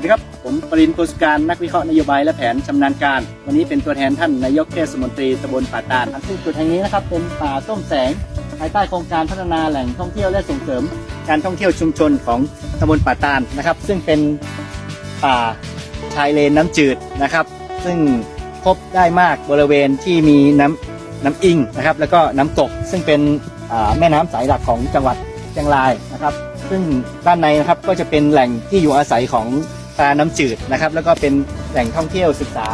วัสดีครับ ผมปรินโพสการนักวิเคราะห์นโยบายและแผนชำนาญการ วันนี้เป็นตัวแทนท่านนายกเทศมนตรีตำบลป่าตาลซึ่งจุดแห่งนี้นะครับเป็นป่าส้มแสง ภายใต้โครงการพัฒนาแหล่งท่องเที่ยวและส่งเสริม การท่องเที่ยวชุมชนของตำบลป่าตาลนะครับ ซึ่งเป็นป่าชายเลนน้ำจืดนะครับ ซึ่งพบได้มากบริเวณที่มีน้ำน้ำอิงนะครับ แล้วก็น้ำตกซึ่งเป็นแม่น้ำสายหลักของจังหวัดเชียงรายนะครับ ซึ่งด้านในนะครับก็จะเป็นแหล่งที่อยู่อาศัยของ ปลาน้ำจืดนะครับ แล้วก็เป็นแหล่งท่องเที่ยวศึกษา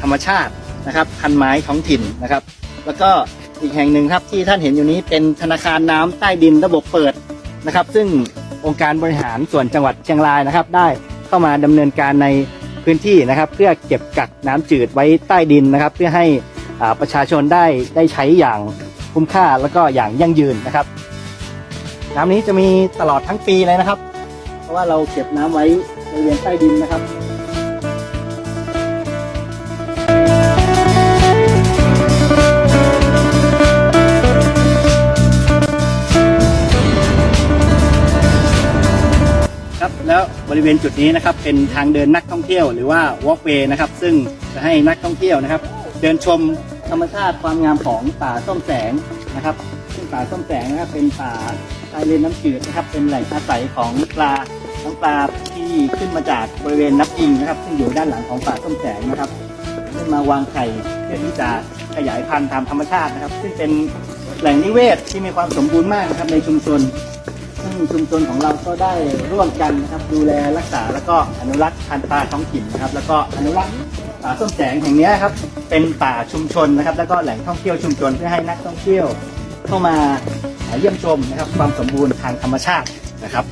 ธรรมชาตินะครับพันไม้ท้องถิ่นนะครับ แล้วก็อีกแห่งหนึ่งครับที่ท่านเห็นอยู่นี้เป็นธนาคารน้ำใต้ดินระบบเปิดนะครับ ซึ่งองค์การบริหารส่วนจังหวัดเชียงรายนะครับ ได้เข้ามาดำเนินการในพื้นที่นะครับ เพื่อเก็บกักน้ำจืดไว้ใต้ดินนะครับ เพื่อให้ประชาชนได้ได้ใช้อย่างคุ้มค่าแล้วก็อย่างยั่งยืนนะครับ น้ำนี้จะมีตลอดทั้งปีเลยนะครับ เพราะว่าเราเก็บน้ำไว้ ริเวณใต้ดินนะครับครับแล้วบริเวณจุดนี้นะครับเป็นทางเดินนักท่องเที่ยวหรือว่า walkway นะครับซึ่งจะให้นักท่องเที่ยวนะครับ เดินชมธรรมชาติความงามของป่าส้มแสงนะครับ ซึ่งป่าส้มแสงนะครับเป็นป่าชายเลนน้ำจืดนะครับเป็นแหล่งอาศัยของปลาทั้งปลา ที่ขึ้นมาจากบริเวณน้ำอิงนะครับ ซึ่งอยู่ด้านหลังของป่าส้มแสงนะครับขึ้นมาวางไข่เพื่อที่จะขยายพันธุ์ตามธรรมชาตินะครับ ซึ่งเป็นแหล่งนิเวศที่มีความสมบูรณ์มากนะครับในชุมชน ซึ่งชุมชนของเราก็ได้ร่วมกันนะครับ ดูแลรักษาแล้วก็อนุรักษ์พันธุ์ปลาท้องถิ่นนะครับ แล้วก็อนุรักษ์ป่าส้มแสงแห่งนี้ครับเป็นป่าชุมชนนะครับ แล้วก็แหล่งท่องเที่ยวชุมชนเพื่อให้นักท่องเที่ยวเข้ามาเยี่ยมชมนะครับความสมบูรณ์ทางธรรมชาตินะครับ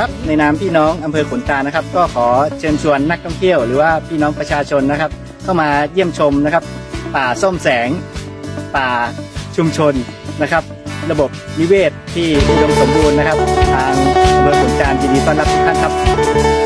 ครับ ในนามพี่น้องอำเภอขุนตานะครับ ก็ขอเชิญชวนนักท่องเที่ยว หรือว่าพี่น้องประชาชนนะครับ เข้ามาเยี่ยมชมนะครับ ป่าส้มแสง ป่าชุมชนนะครับ ระบบนิเวศที่อุดมสมบูรณ์นะครับ ทางอำเภอขุนตาลยินดีต้อนรับทุกท่านครับ